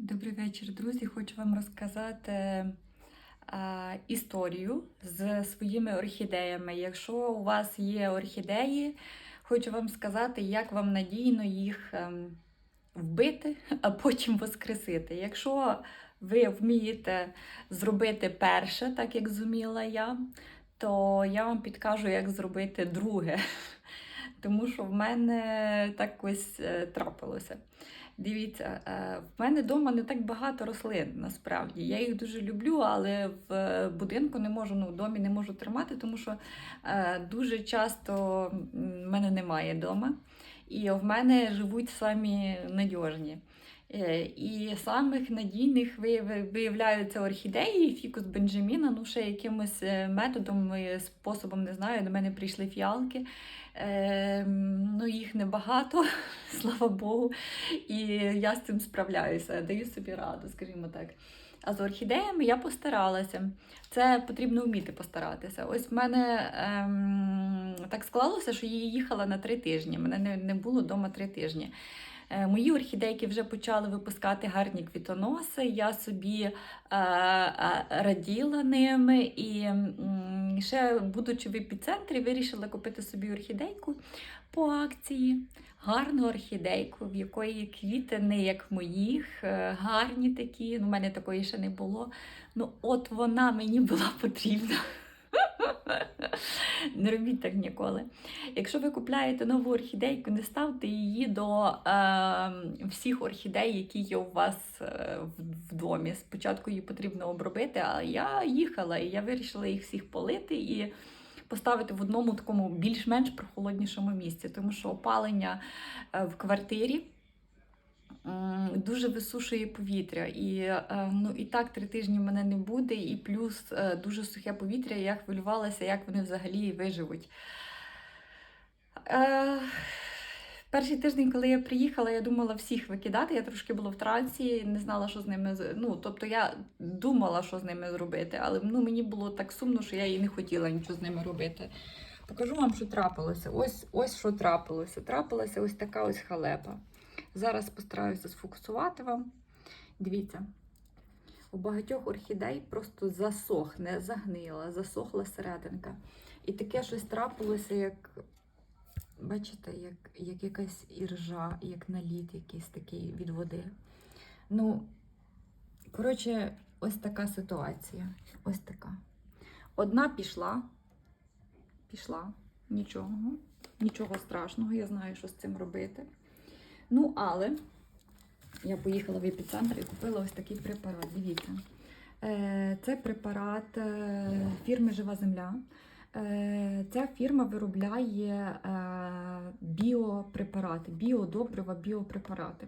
Добрий вечір, друзі. Хочу вам розказати а, історію з своїми орхідеями. Якщо у вас є орхідеї, хочу вам сказати, як вам надійно їх ем, вбити, а потім воскресити. Якщо ви вмієте зробити перше, так як зуміла я, то я вам підкажу, як зробити друге. Тому що в мене так ось е, трапилося. Дивіться, е, в мене вдома не так багато рослин, насправді. Я їх дуже люблю, але в е, будинку не можу, ну, в домі не можу тримати, тому що е, дуже часто в мене немає вдома. І в мене живуть самі надіжні. Е, І самих надійних виявляються орхідеї, фікус Бенджаміна, ну ще якимось е, методом, способом, не знаю, до мене прийшли фіалки. Е, ну, їх небагато, слава Богу. І я з цим справляюся, даю собі раду, скажімо так. А з орхідеями я постаралася. Це потрібно вміти постаратися. Ось в мене ем, так склалося, що я їхала на три тижні. Мене не, не було вдома три тижні. Е, Мої орхідейки вже почали випускати гарні квітоноси. Я собі е, е, раділа ними і ще, будучи в епіцентрі, вирішила купити собі орхідейку по акції. Гарну орхідейку, в якої квіти не як моїх, гарні такі. Ну, У мене такої ще не було. Ну, от вона мені була потрібна. Не робіть так ніколи. Якщо ви купляєте нову орхідейку, не ставте її до е, всіх орхідей, які є у вас е, в, домі. Спочатку її потрібно обробити, а я їхала і я вирішила їх всіх полити і поставити в одному такому більш-менш прохолоднішому місці, тому що опалення е, в квартирі. Дуже висушує повітря, і е, ну і так три тижні мене не буде, і плюс е, дуже сухе повітря. Я хвилювалася, як вони взагалі виживуть. Е, Перший тиждень, коли я приїхала, я думала всіх викидати. Я трошки була в трансі, не знала, що з ними Ну, тобто я думала, що з ними зробити, але ну, мені було так сумно, що я і не хотіла нічого з ними робити. Покажу вам, що трапилося. Ось, ось що трапилося. Трапилася ось така ось халепа. Зараз постараюся сфокусувати вам. Дивіться, у багатьох орхідей просто засохне, загнила, засохла серединка. І таке щось трапилося, як, бачите, як, як якась іржа, як наліт якийсь такий від води. Ну, коротше, ось така ситуація. Ось така. Одна пішла, пішла, нічого, нічого страшного, я знаю, що з цим робити. Ну, але я поїхала в епіцентр і купила ось такий препарат. Дивіться. Е, Це препарат е, фірми Жива Земля. Е, Ця фірма виробляє біопрепарати, біодобрива, біопрепарати.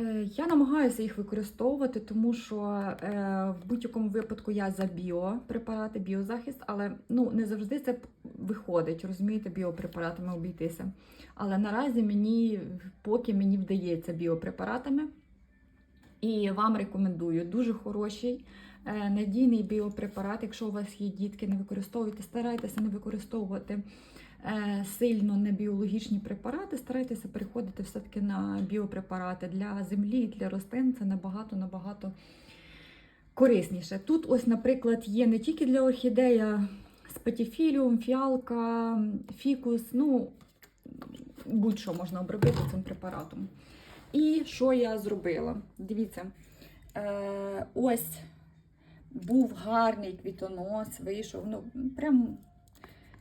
Е, Я намагаюся їх використовувати, тому що е, в будь-якому випадку я за біопрепарати, біозахист, але ну, не завжди це виходить, розумієте, біопрепаратами обійтися. Але наразі мені, поки мені вдається біопрепаратами, і вам рекомендую дуже хороший, е, надійний біопрепарат. Якщо у вас є дітки, не використовуйте, старайтеся не використовувати е, сильно небіологічні препарати, старайтеся переходити все-таки на біопрепарати для землі, для рослин. Це набагато набагато корисніше. Тут, ось, наприклад, є не тільки для орхідея спатіфіліум, фіалка, фікус, ну будь-що можна обробити цим препаратом. І що я зробила? Дивіться, е, ось був гарний квітонос, вийшов, ну, прям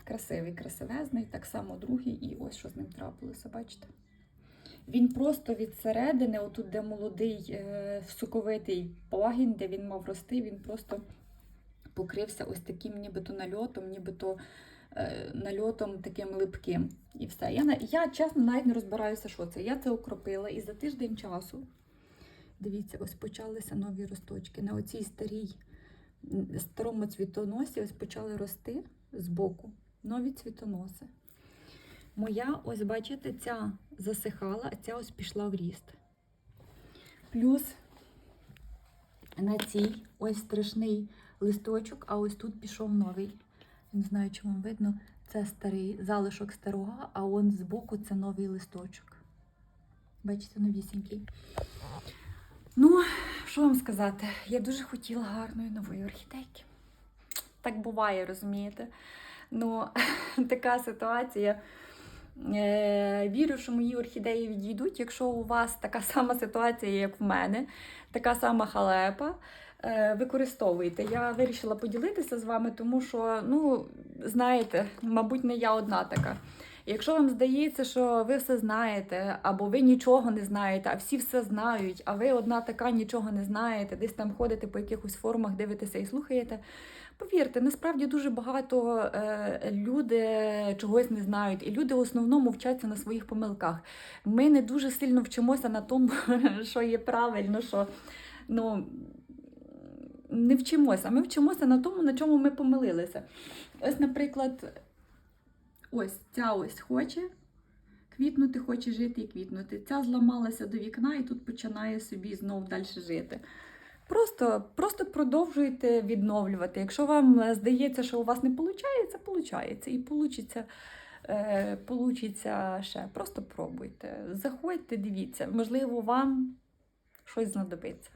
красивий, красивезний, так само другий, і ось що з ним трапилося, бачите? Він просто від середини, отут, де молодий е, соковитий пагін, де він мав рости, він просто покрився ось таким нібито нальотом, нібито е, нальотом таким липким. І все. Я, я чесно навіть не розбираюся, що це. Я це окропила і за тиждень часу. Дивіться, ось почалися нові росточки. На оцій старій, старому цвітоносі ось почали рости збоку нові цвітоноси. Моя, ось бачите, ця засихала, а ця ось пішла в ріст. Плюс на цій ось страшний листочок, а ось тут пішов новий. Не знаю, чи вам видно. Це старий залишок старого, а он збоку це новий листочок. Бачите, новісінький. Ну, що вам сказати? Я дуже хотіла гарної нової орхідейки. Так буває, розумієте? Ну, така ситуація. Е, вірю, що мої орхідеї відійдуть. Якщо у вас така сама ситуація, як в мене, така сама халепа, е, використовуйте. Я вирішила поділитися з вами, тому що, ну, знаєте, мабуть, не я одна така. Якщо вам здається, що ви все знаєте, або ви нічого не знаєте, а всі все знають, а ви одна така нічого не знаєте, десь там ходите по якихось форумах, дивитеся і слухаєте. Повірте, насправді дуже багато е, люди чогось не знають, і люди в основному вчаться на своїх помилках. Ми не дуже сильно вчимося на тому, що є правильно, що ну, не вчимося. Ми вчимося на тому, на чому ми помилилися. Ось, наприклад, ось ця ось хоче квітнути, хоче жити і квітнути. Ця зламалася до вікна і тут починає собі знов далі жити. Просто, просто продовжуйте відновлювати. Якщо вам е, здається, що у вас не виходить, виходить. І получиться, е, получиться ще. Просто пробуйте. Заходьте, дивіться. Можливо, вам щось знадобиться.